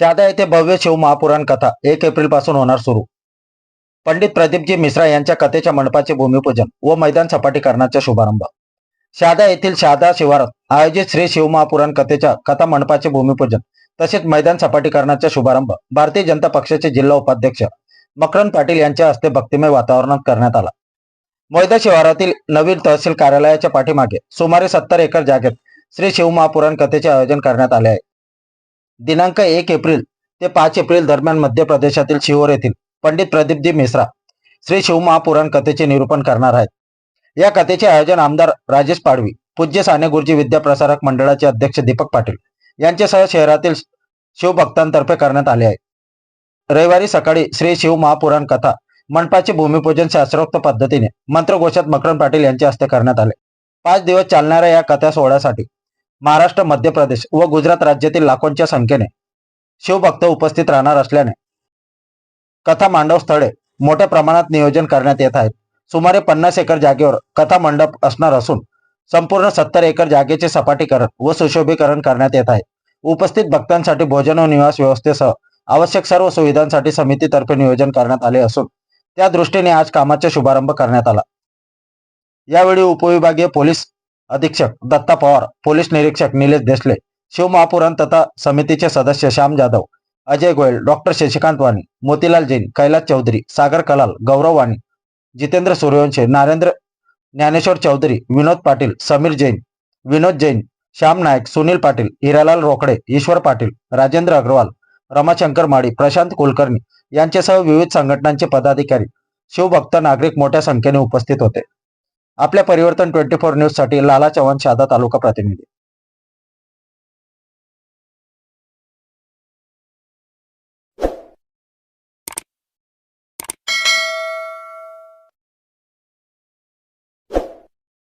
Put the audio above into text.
शहादा येथे भव्य शिव महापुराण कथा एक एप्रिलपासून होणार सुरू. पंडित प्रदीपजी मिश्रा यांच्या कथेच्या मंडपाचे भूमिपूजन व मैदान सपाटीकरणाचा शुभारंभ. शहादा येथील शहादा शिवारात आयोजित श्री शिवमहापुराण कथेच्या कथा मंडपाचे भूमिपूजन तसेच मैदान सपाटीकरणाचा शुभारंभ भारतीय जनता पक्षाचे जिल्हा उपाध्यक्ष मकरंद पाटील यांच्या हस्ते भक्तिमय वातावरणात करण्यात आला. मोयदा शिवारातील नवीन तहसील कार्यालयाच्या पाठीमागे सुमारे सत्तर एकर जागेत श्री शिवमहापुराण कथेचे आयोजन करण्यात आले आहे. दिनांक एक एप्रिल ते पाच एप्रिल दरम्यान मध्य प्रदेशातील शिहोर येथील पंडित प्रदीपजी मिश्रा श्री शिवमहापुराण कथेचे निरूपण करणार आहेत. या कथेचे आयोजन आमदार राजेश पाडवी पूज्य साने गुरुजी विद्या प्रसारक मंडळाचे अध्यक्ष दीपक पाटील यांच्यासह शहरातील शिवभक्तांतर्फे करण्यात आले आहे. रविवारी सकाळी श्री शिव महापुराण कथा मंडपाचे भूमिपूजन शास्त्रोक्त पद्धतीने मंत्रघोषात मकरंद पाटील यांच्या हस्ते करण्यात आले. पाच दिवस चालणाऱ्या या कथा सोहळ्यासाठी महाराष्ट्र मध्य प्रदेश व गुजरात राज्यातील लाखोंच्या संख्येने शिवभक्त उपस्थित राहणार असल्याने कथा मांडव स्थळे मोठ्या प्रमाणात नियोजन करण्यात येत आहेत. सुमारे पन्नास एकर जागेवर कथा मंडप असणार असून संपूर्ण सत्तर एकर जागेचे सपाटीकरण व सुशोभीकरण करण्यात येत आहे. उपस्थित भक्तांसाठी भोजन व निवास व्यवस्थेसह आवश्यक सर्व सुविधांसाठी समितीतर्फे नियोजन करण्यात आले असून त्या दृष्टीने आज कामाचा शुभारंभ करण्यात आला. यावेळी उपविभागीय पोलीस अधीक्षक दत्ता पवार पोलीस निरीक्षक निलेश देसले शिवमहापुराण तथा समितीचे सदस्य श्याम जाधव अजय गोयल डॉक्टर शशिकांत वाणी मोतीलाल जैन कैलास चौधरी सागर कलाल गौरव वाणी जितेंद्र सूर्यवंशी नारेंद्र ज्ञानेश्वर चौधरी विनोद पाटील समीर जैन विनोद जैन श्याम नायक सुनील पाटील हिरालाल रोकडे ईश्वर पाटील राजेंद्र अग्रवाल रमाशंकर माळी प्रशांत कुलकर्णी यांच्यासह विविध संघटनांचे पदाधिकारी शिवभक्त नागरिक मोठ्या संख्येने उपस्थित होते. आपल्या परिवर्तन ट्वेंटी फोर न्यूजसाठी लाला चव्हाण शादा तालुका प्रतिनिधी.